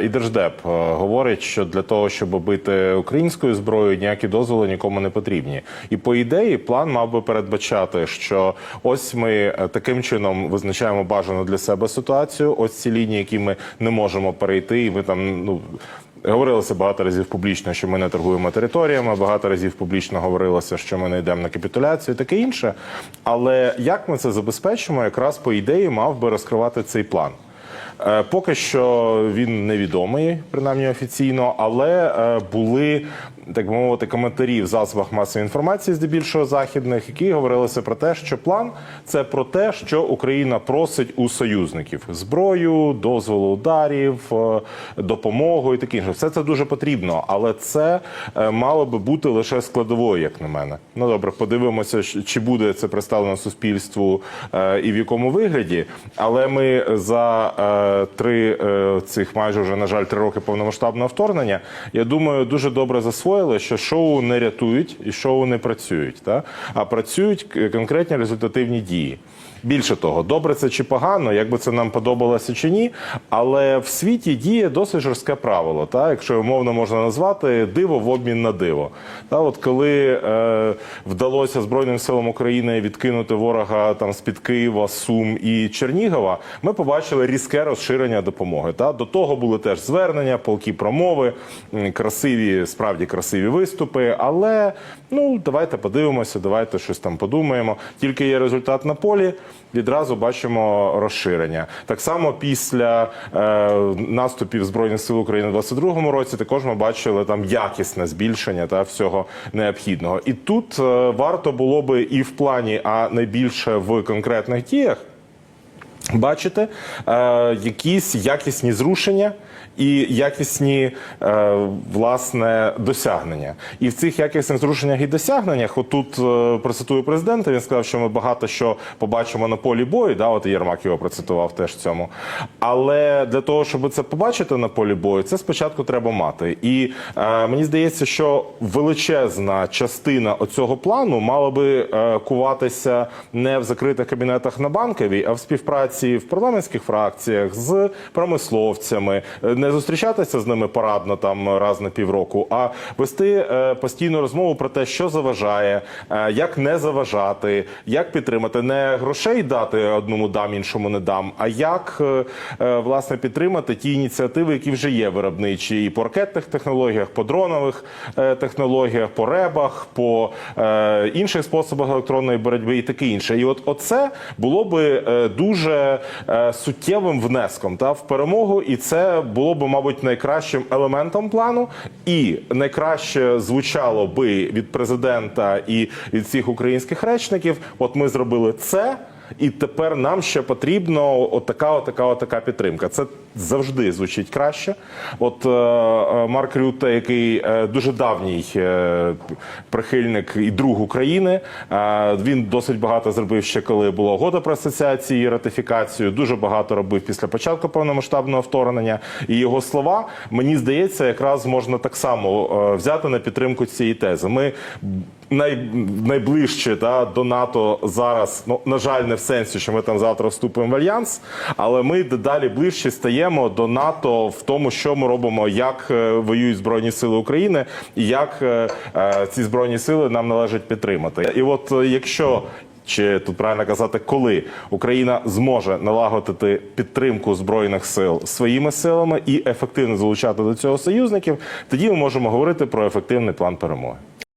І держдеп е, говорить, що для того, щоб бити українською зброєю, ніякі дозволи нікому не потрібні. І по ідеї план мав би передбачати, що ось ми е, таким чином визначаємо бажану для себе ситуацію. Ось ці лінії, які ми не можемо перейти, і ми там ну. Говорилося багато разів публічно, що ми не торгуємо територіями. Багато разів публічно говорилося, що ми не йдемо на капітуляцію, таке інше. Але як ми це забезпечимо, якраз по ідеї мав би розкривати цей план. Е, Поки що він невідомий, принаймні офіційно, але е, були так би мовити коментарі в засобах масової інформації, здебільшого західних, які говорилися про те, що план це про те, що Україна просить у союзників зброю, дозволу ударів, е, допомогу і таке інше. Все це дуже потрібно, але це е, мало би бути лише складовою, як на мене. Ну добре, подивимося, чи буде це представлено суспільству е, і в якому вигляді. Але ми за три цих майже вже на жаль три роки повномасштабного вторгнення. Я думаю, дуже добре засвоїли, що шоу не рятують і шоу не працюють, та? а працюють конкретні результативні дії. Більше того, добре це чи погано, як би це нам подобалося чи ні, але в світі діє досить жорстке правило, та, якщо умовно можна назвати диво в обмін на диво. Та, от коли е, вдалося Збройним силам України відкинути ворога там з-під Києва, Сум і Чернігова, ми побачили різке розширення допомоги. Та. До того були теж звернення, полки промови, красиві, справді красиві виступи. Але ну давайте подивимося, давайте щось там подумаємо. Тільки є результат на полі. Відразу бачимо розширення. Так само після е, наступів Збройних сил України в 22-му році також ми бачили там якісне збільшення та всього необхідного. І тут е, варто було би і в плані, а найбільше в конкретних діях бачити е, якісь якісні зрушення і якісні е, власне досягнення. І в цих якісних зрушеннях і досягненнях, отут е, процитую президента. Він сказав, що ми багато що побачимо на полі бою. Да, от Єрмак його процитував теж в цьому. Але для того, щоб це побачити на полі бою, це спочатку треба мати. І е, мені здається, що величезна частина оцього плану мала би е, куватися не в закритих кабінетах на банковій, а в співпраці в парламентських фракціях з промисловцями, Е, не зустрічатися з ними порадно там раз на півроку, а вести е, постійну розмову про те, що заважає, е, як не заважати, як підтримати, не грошей дати одному дам, іншому не дам, а як власне підтримати ті ініціативи, які вже є виробничі, і по ракетних технологіях, по дронових технологіях, по ребах, по інших способах електронної боротьби і таке інше. І от оце було би е, е, суттєвим внеском та в перемогу, і це було б, мабуть, найкращим елементом плану, і найкраще звучало би від президента і від всіх українських речників. От ми зробили це. І тепер нам ще потрібно отака, отака, отака підтримка. Це завжди звучить краще. От е, е, Марк Рюте, який е, дуже давній прихильник і друг України, він досить багато зробив ще коли була угода про асоціацію і ратифікацію. Дуже багато робив після початку повномасштабного вторгнення. І його слова, мені здається, якраз можна так само взяти на підтримку цієї тези. Ми най, найближче та, до НАТО зараз, ну на жаль, не в сенсі, що ми там завтра вступимо в альянс, але ми дедалі ближче стаємо до НАТО в тому, що ми робимо, як е, воюють збройні сили України, і як е, е, ці збройні сили нам належить підтримати. І от е, якщо чи тут правильно казати, коли Україна зможе налагодити підтримку збройних сил своїми силами і ефективно залучати до цього союзників, тоді ми можемо говорити про ефективний план перемоги.